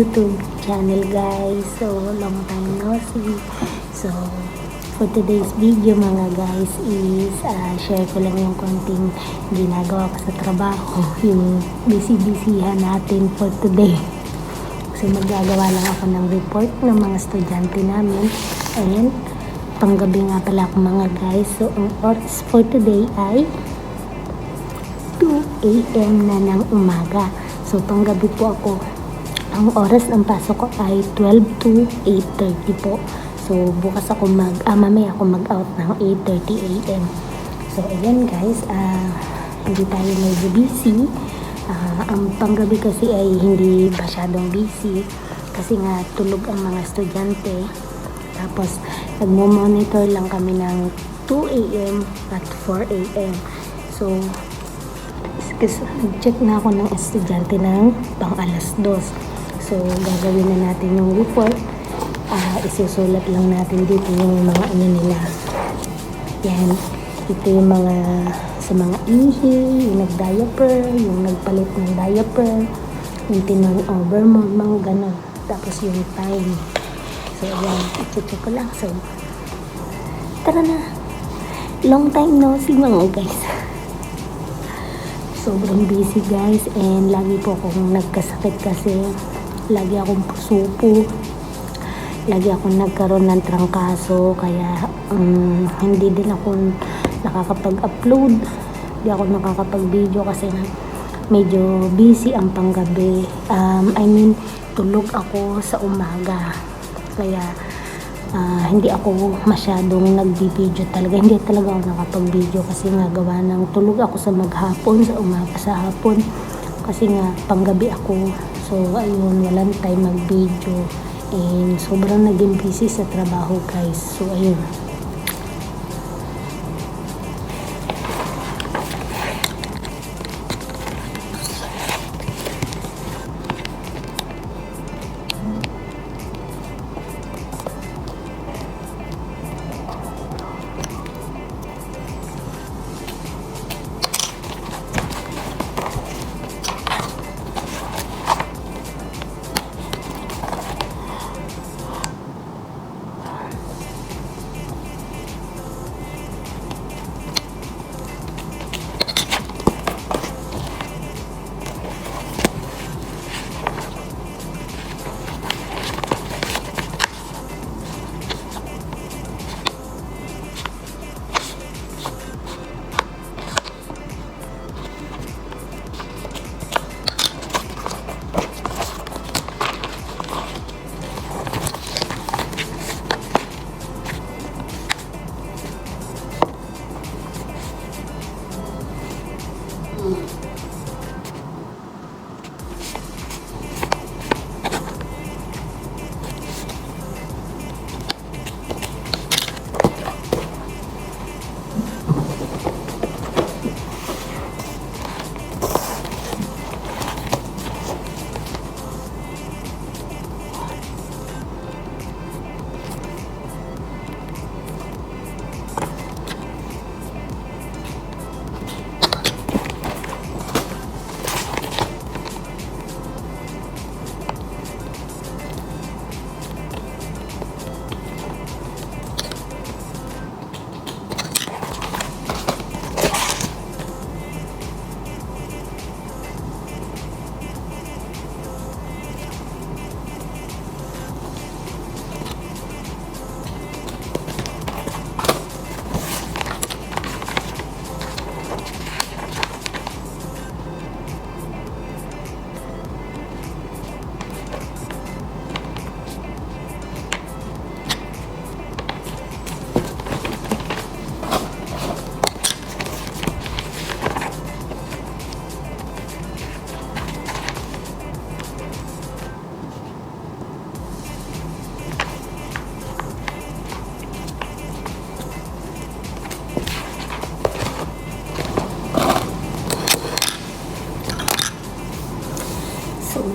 YouTube channel guys. So, long time no see. So, for today's video mga guys is ah, share ko lang yung konting ginagawa ko sa trabaho. Yung busy-busyhan natin for today. So, magagawa lang ako ng report ng mga estudyante namin. And, panggabi nga pala ako mga guys. So, ang oras for today ay 2 a.m. na ng umaga. So, panggabi po ako. Ang oras ng pasok ko ay 12 to 8.30 po. So, bukas ako mag, ah, mamaya ako mag-out ng 8.30 a.m. So, ayan guys, ah, hindi tayo medyo busy. Ah, ang panggabi kasi ay hindi masyadong busy kasi nga tulog ang mga estudyante. Tapos, nagmo-monitor lang kami ng 2 a.m. at 4 a.m. So, kasi nag-check na ako ng estudyante ng pang alas dos. So, gagawin na natin yung report. Ah, isusulat lang natin dito yung mga ano nila. Yan. Ito yung mga sa mga ihi, yung nag-diaper, yung nagpalit ng diaper, yung tinurn-over mo, mga ganun. Tapos yung time. So, yan. I-check ko lang. So, tara na. Long time no see mga guys sobrang busy guys and lagi po akong nagkasakit kasi lagi akong pusupo lagi akong nagkaroon ng trangkaso kaya um, hindi din ako nakakapag-upload hindi ako nakakapag-video kasi nga medyo busy ang panggabi um, I mean tulog ako sa umaga kaya ah, hindi ako masyadong nagbi-video talaga. Hindi talaga ako nakapag-video kasi nga gawa ng tulog ako sa maghapon, sa umaga sa hapon. Kasi nga panggabi ako. So ayun, walang time mag-video. And sobrang naging busy sa trabaho guys. So ayun.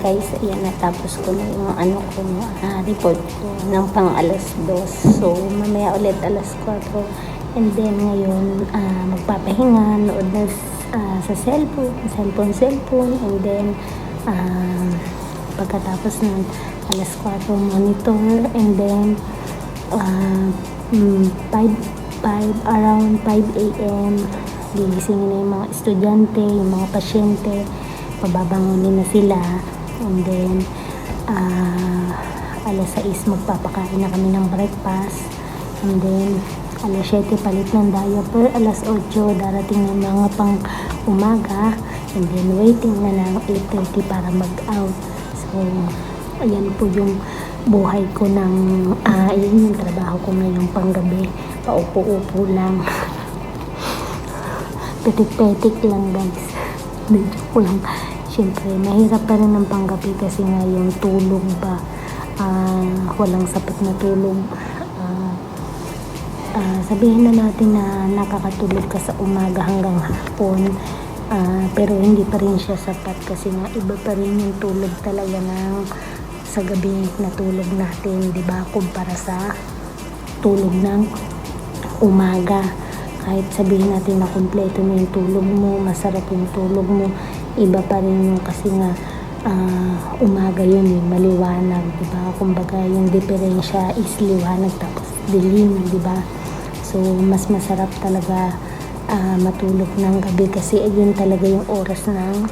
Guys, ayan natapos ko na yung ano ko, ah, report ko ng pang alas dos. So mamaya ulit alas 4. And then ngayon, ah, magpapahinga, nood na ah, sa cellphone, cellphone, cellphone. And then, ah, Pagkatapos nun, alas 4 monitor and then uh, mm, 5, 5, around 5 a.m. gigisingin na yung mga estudyante, yung mga pasyente, pababangunin na sila and then ah, alas 6 magpapakain na kami ng breakfast. And then alas 7 palit ng diaper, alas 8 darating ng mga pang umaga and then waiting na lang 8.30 para mag-out. So ayan po yung buhay ko ng ah yun yung trabaho ko ngayong panggabi. Paupo-upo lang. Petik-petik lang guys. Medyo ko lang syempre mahirap pa rin ng panggabi kasi nga yung tulog ba ah, walang sapat na tulog Ah, ah, sabihin na natin na nakakatulog ka sa umaga hanggang hapon ah, pero hindi pa rin siya sapat kasi nga iba pa rin yung tulog talaga ng sa gabi na tulog natin di ba? Kumpara sa tulog ng umaga. Kahit sabihin natin na kumpleto na yung tulog mo masarap yung tulog mo iba pa rin yung kasi nga ah, umaga yun eh, maliwanag di ba? Kumbaga yung diferensya is liwanag tapos dilim di ba? So mas masarap talaga ah, matulog ng gabi kasi ayun talaga yung oras ng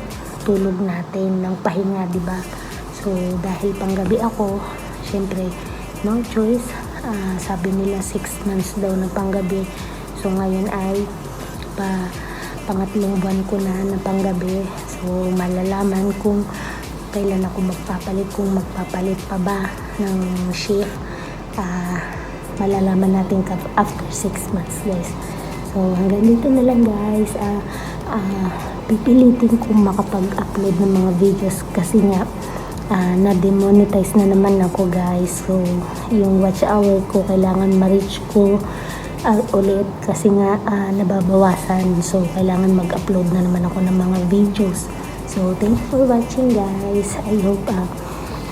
tulog natin ng pahinga di ba? So dahil panggabi ako syempre no choice. Ah, sabi nila 6 months daw na panggabi. So ngayon ay pa pangatlong buwan ko na na panggabi so malalaman kung kailan ako magpapalit kung magpapalit pa ba ng shift. Ah, malalaman natin after 6 months guys. So hanggang dito na lang guys. Ah, ah, pipilitin kong makapag-upload ng mga videos kasi nga ah, na-demonetize na naman ako guys. So yung watch hour ko kailangan ma-reach ko ah, ulit. Kasi nga ah, nababawasan. So kailangan mag-upload na naman ako ng mga videos. So thank you for watching guys. I hope ah,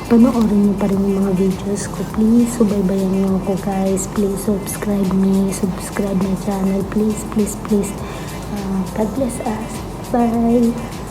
panoorin niyo pa rin yung mga videos ko. Please subaybayan niyo ako guys. Please subscribe me. Subscribe my channel. Please please please. Ah, God bless us. Bye